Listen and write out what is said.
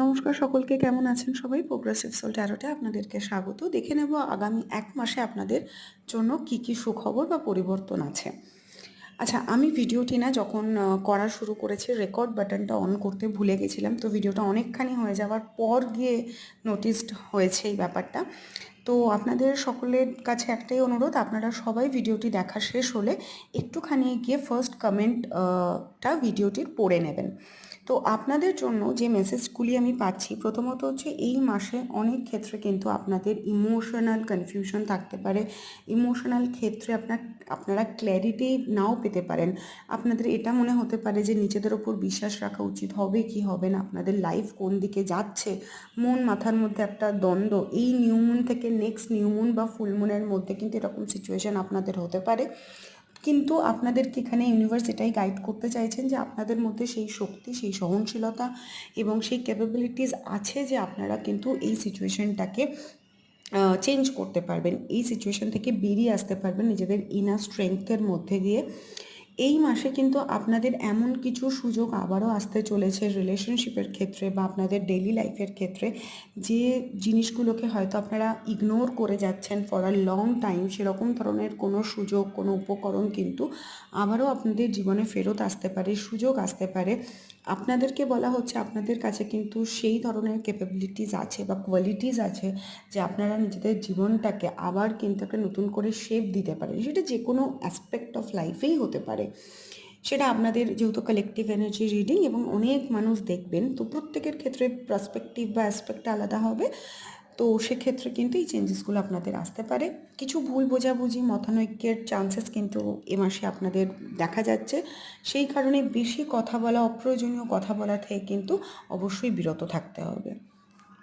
নমস্কার সকলকে, কেমন আছেন সবাই? প্রোগ্রেসিভ সোল ট্যারোটে আপনাদেরকে স্বাগত। দেখে নেব আগামী এক মাসে আপনাদের জন্য কি কি সুখবর বা পরিবর্তন আছে। আচ্ছা আমি ভিডিওটি না যখন করা শুরু করেছি রেকর্ড বাটনটা অন করতে ভুলে গেছিলাম, তো ভিডিওটা অনেকখানি হয়ে যাওয়ার পর গিয়ে নোটিসড হয়েছে এই ব্যাপারটা। তো আপনাদের সকলের কাছে একটাই অনুরোধ, আপনারা সবাই ভিডিওটি দেখা শেষ হলে একটুখানি গিয়ে ফার্স্ট কমেন্টটা ভিডিওটির পড়ে নেবেন। তো আপনাদের জন্য যে মেসেজগুলি আমি পাচ্ছি, প্রথমত হচ্ছে এই মাসে অনেক ক্ষেত্রে কিন্তু আপনাদের ইমোশনাল কনফিউশন থাকতে পারে। ইমোশনাল ক্ষেত্রে আপনার, আপনারা ক্ল্যারিটি নাও পেতে পারেন। আপনাদের এটা মনে হতে পারে যে নিজেদের ওপর বিশ্বাস রাখা উচিত হবে কি হবে না, আপনাদের লাইফ কোন দিকে যাচ্ছে, মন মাথার মধ্যে একটা দ্বন্দ্ব, এই নিউমুন থেকে নেক্সট নিউমুন বা ফুলমুনের মধ্যে কিন্তু এরকম সিচুয়েশন আপনাদের হতে পারে। কিন্তু আপনাদেরকে এখানে ইউনিভার্স এটাই গাইড করতে চাইছেন যে আপনাদের মধ্যে সেই শক্তি, সেই সহনশীলতা এবং সেই ক্যাপাবিলিটিস আছে যে আপনারা কিন্তু এই সিচুয়েশনটাকে চেঞ্জ করতে পারবেন। এই সিচুয়েশন থেকে বেরিয়ে আসতে পারবেন নিজেদের ইনার স্ট্রেংথের মধ্যে দিয়ে। এই মাসে কিন্তু আপনাদের এমন কিছু সুযোগ আবারও আসতে চলেছে রিলেশনশিপের ক্ষেত্রে বা আপনাদের ডেইলি লাইফের ক্ষেত্রে, যে জিনিসগুলোকে হয়তো আপনারা ইগনোর করে যাচ্ছেন ফর আ লং টাইম সেরকম ধরনের কোনো সুযোগ, কোনো উপকরণ কিন্তু আবারও আপনাদের জীবনে ফেরত আসতে পারে, সুযোগ আসতে পারে। আপনাদেরকে বলা হচ্ছে আপনাদের কাছে কিন্তু সেই ধরনের ক্যাপাবিলিটিস আছে বা কোয়ালিটিস আছে যে আপনারা নিজেদের জীবনটাকে আবার কিন্তু একটা নতুন করে শেপ দিতে পারেন। সেটা যে কোনো অ্যাসপেক্ট অফ লাইফেই হতে পারে। সেটা আপনাদের যেহেতু কালেকটিভ এনার্জি রিডিং এবং অনেক মানুষ দেখবেন, তো প্রত্যেকের ক্ষেত্রে পার্সপেক্টিভ বা অ্যাসপেক্ট আলাদা হবে। তো সেক্ষেত্রে কিন্তু এই চেঞ্জেসগুলো আপনাদের আসতে পারে। কিছু ভুল বোঝাবুঝি, মতানৈক্যের চান্সেস কিন্তু এ মাসে আপনাদের দেখা যাচ্ছে। সেই কারণে বেশি কথা বলা, অপ্রয়োজনীয় কথা বলা থেকে কিন্তু অবশ্যই বিরত থাকতে হবে।